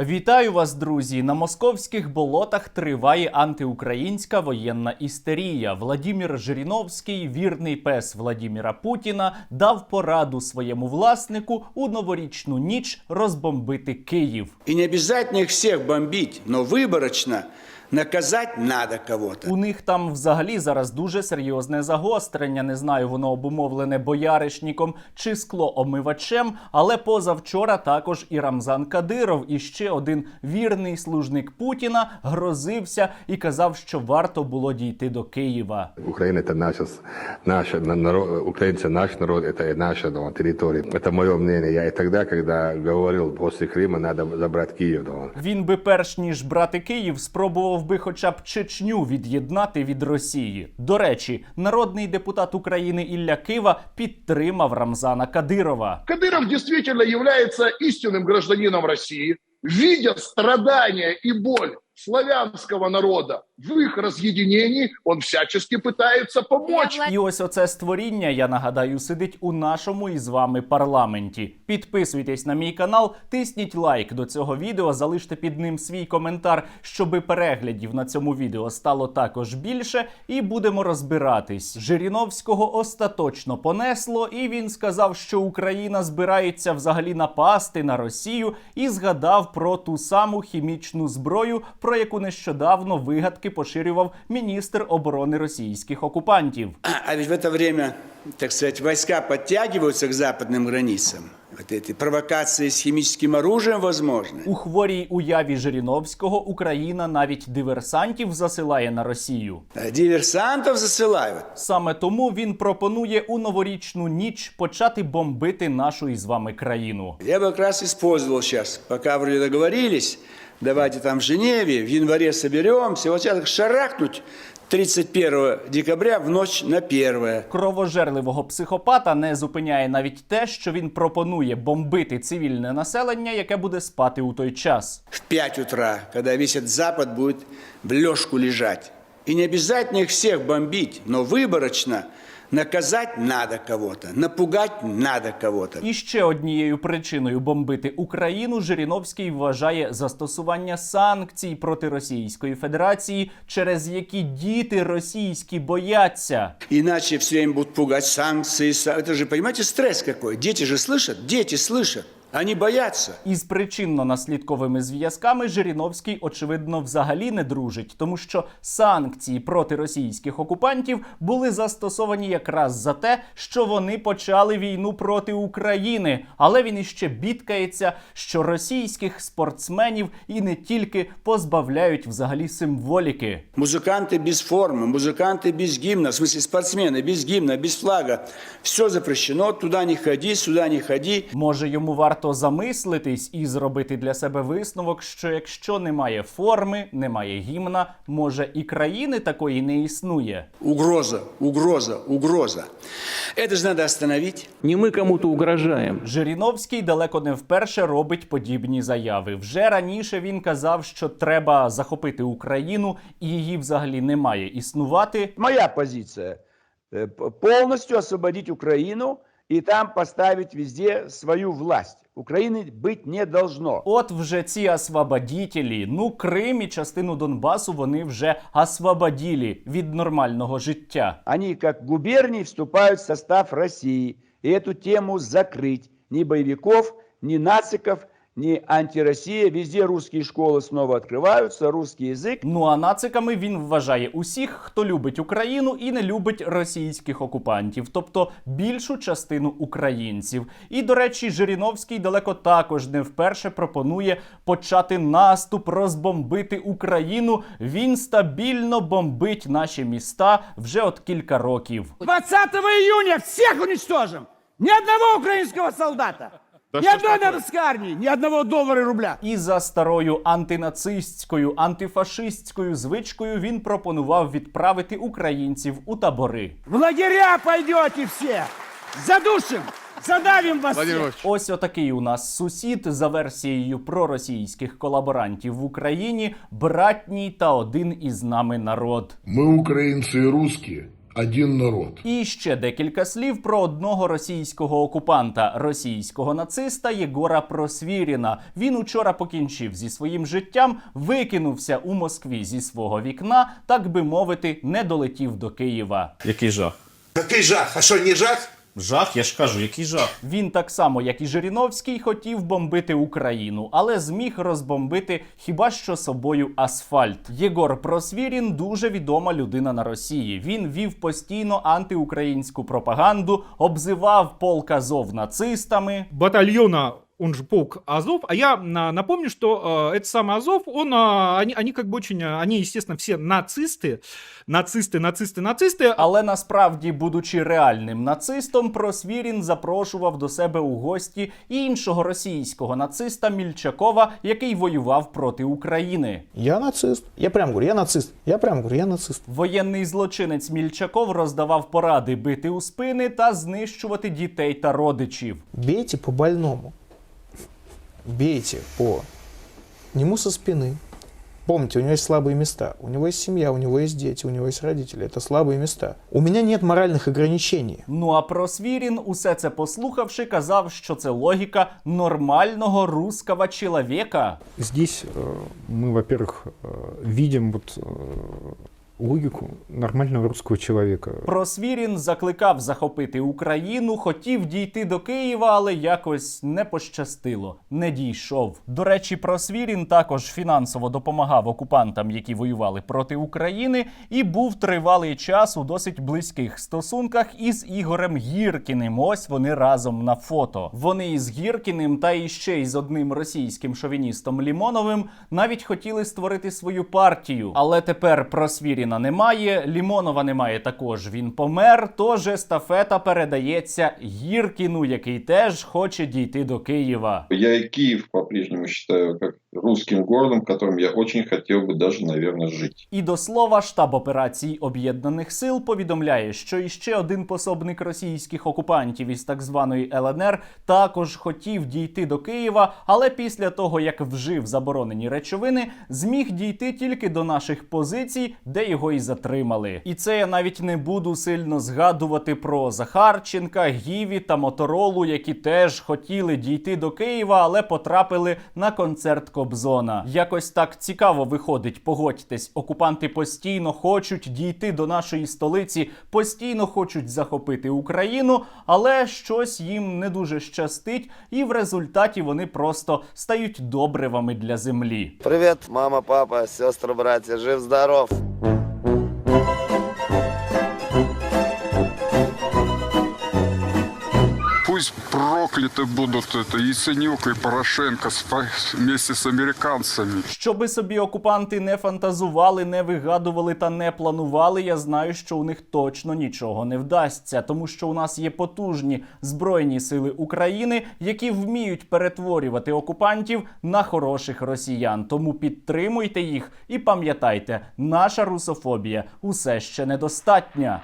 Вітаю вас, друзі! На московських болотах триває антиукраїнська воєнна істерія. Владімір Жириновський, вірний пес Владіміра Путіна, дав пораду своєму власнику у новорічну ніч розбомбити Київ. І не обов'язково їх всіх бомбити, но выборочно наказать надо кого-то. У них там взагалі зараз дуже серйозне загострення. Не знаю, воно обумовлене бояришніком чи склоомивачем. Але позавчора також і Рамзан Кадиров, і ще один вірний служник Путіна грозився і казав, що варто було дійти до Києва. Украина это наша, с- наша на- народ, украинцы наш народ, это и наша ну, территория. Это мое мнение. Я и тогда, когда говорил, после Крыма надо забрать Киев. ну, Він би перш ніж брати Київ, спробував би хоча б Чечню від'єднати від Росії. До речі, народний депутат України Ілля Кива підтримав Рамзана Кадирова. Кадиров дійсно є істинним громадянином Росії, видя страдання і боль славянского народа в их разъединении, он всячески пытается помочь. І ось оце створіння, я нагадаю, сидить у нашому із вами парламенті. Підписуйтесь на мій канал, тисніть лайк до цього відео, залиште під ним свій коментар, щоби переглядів на цьому відео стало також більше. І будемо розбиратись. Жириновського остаточно понесло, і він сказав, що Україна збирається взагалі напасти на Росію, і згадав про ту саму хімічну зброю, про яку нещодавно вигадки поширював міністр оборони російських окупантів. А ведь в это время, так сказать, войска подтягиваются к западным границам. Вот эти провокации с химическим оружием возможны. У хворій уяві Жириновського Україна навіть диверсантів засилає на Росію. А Диверсантов засылают. Саме тому він пропонує у новорічну ніч почати бомбити нашу із вами країну. Я бы как раз использовал сейчас, пока вроде договорились, давайте там в Женеве, в январе соберемся, вот сейчас шарахнуть 31 декабря в ночь на 1. Кровожерливого психопата не зупиняє навіть те, що він пропонує бомбити цивільне населення, яке буде спати у той час. в 5 утра, когда весь этот Запад будет в лёжку лежать. И не обязательно их всех бомбить, но выборочно наказать надо кого-то, напугать надо кого-то. І ще однією причиною бомбити Україну Жириновський вважає застосування санкцій проти Російської Федерації, через які діти російські бояться. Іначе все їм будуть пугати санкції. са- ж, розумієте, стрес стресс какой. ж же слышат, дети слышат. Они боятся. Із причинно-наслідковими зв'язками Жириновський, очевидно, взагалі не дружить, тому що санкції проти російських окупантів були застосовані якраз за те, що вони почали війну проти України. Але він іще бідкається, що російських спортсменів і не тільки позбавляють взагалі символіки. Музыканты без формы, музыканты без гимна, в смысле спортсмены без гимна, без флага. Все запрещено, туда не ходи, сюда не ходи. Може, йому варто замислитись і зробити для себе висновок, що якщо немає форми, немає гімна, може і країни такої не існує. Угроза, угроза, угроза. Это же надо остановить. Не мы кому-то угрожаем. Жириновський далеко не вперше робить подібні заяви. Вже раніше він казав, що треба захопити Україну, і її взагалі не має існувати. Моя позиция э, п- полностью освободить Украину и там поставить везде свою власть. Украины быть не должно. От вже ці освободітелі, ну Крим і частину Донбасу вони вже освободілі від нормального життя. Они как губернии вступают в состав России. И эту тему закрыть. Ни боевиков, ни нациков, ни антироссия. Везде русские школы снова открываются, русский язык. Ну а нациками він вважає усіх, хто любить Україну і не любить російських окупантів, тобто більшу частину українців. І до речі, Жириновський далеко також не вперше пропонує почати наступ, розбомбити Україну. Він стабільно бомбить наші міста вже от кілька років. 20 июня всех уничтожим! Ни одного украинского солдата! ни одной немецкой армии! Ни одного доллара и рубля! І за старою антинацистською, антифашистською звичкою він пропонував відправити українців у табори. В лагеря пойдете все! Задушим! Задавим вас всех! Ось отакий у нас сусід за версією проросійських колаборантів в Україні, братній та один із нами народ. Мы, украинцы и русские, один народ. І ще декілька слів про одного російського окупанта, російського нациста Єгора Просвіріна. Він учора покінчив зі своїм життям, викинувся у Москві зі свого вікна, так би мовити, не долетів до Києва. Який жах? Який жах? А що не жах? Жах, я ж кажу, який жах. Він так само, як і Жириновський, хотів бомбити Україну, але зміг розбомбити хіба що собою асфальт. Єгор Просвірін дуже відома людина на Росії. Він вів постійно антиукраїнську пропаганду, обзивав полк Азов нацистами. батальона, он же полк Азов. А я на- напомню, что э, этот самый Азов, он, э, они, они как бы очень, э, они, естественно, все нацисты, нацисты, нацисты, нацисты. Але насправді, будучи реальним нацистом, Просвірін запрошував до себе у гості іншого російського нациста Мільчакова, який воював проти України. Я нацист. Я прям говорю, я нацист. Я прям говорю, я нацист. Воєнний злочинець Мільчаков роздавав поради бити у спини та знищувати дітей та родичів. Бейте по больному. Бейте по нему со спины. Помните, у него есть слабые места. У него есть семья, у него есть дети, у него есть родители. Это слабые места. У меня нет моральных ограничений. Ну а Просвірін, усе це послухавши, казав, що це логіка нормального русского чоловіка. Здесь э, мы, во-первых, э, видим вот э, логику нормального русского человека. Просвірін закликав захопити Україну, хотів дійти до Києва, але якось не пощастило, не дійшов. До речі, Просвірін також фінансово допомагав окупантам, які воювали проти України, і був тривалий час у досить близьких стосунках із Ігорем Гіркіним. Ось вони разом на фото. Вони із Гіркіним та іще із одним російським шовіністом Лімоновим навіть хотіли створити свою партію. Але тепер Просвіріна немає, Лімонова немає також. Він помер. Тож естафета передається Гіркіну, який теж хоче дійти до Києва. Я і Киев по-прежнему считаю как русским городом, в котором я очень хотел бы даже, наверное, жить. І до слова, штаб операцій Об'єднаних Сил повідомляє, що іще один пособник російських окупантів із так званої ЛНР також хотів дійти до Києва, але після того як вжив заборонені речовини, зміг дійти тільки до наших позицій, де його і затримали. І це я навіть не буду сильно згадувати про Захарченка, Гіві та Моторолу, які теж хотіли дійти до Києва, але потрапили на концерт Кобзона. Якось так цікаво виходить. Погодьтесь, окупанти постійно хочуть дійти до нашої столиці, постійно хочуть захопити Україну, але щось їм не дуже щастить, і в результаті вони просто стають добривами для землі. Привет, мама, папа, сестры, братья, жив-здоров. Пусть прокляты будут это и Синюк, и Порошенко вместе с американцами. Щоби собі окупанти не фантазували, не вигадували та не планували, я знаю, що у них точно нічого не вдасться, тому що у нас є потужні збройні сили України, які вміють перетворювати окупантів на хороших росіян. Тому підтримуйте їх і пам'ятайте, наша русофобія усе ще недостатня.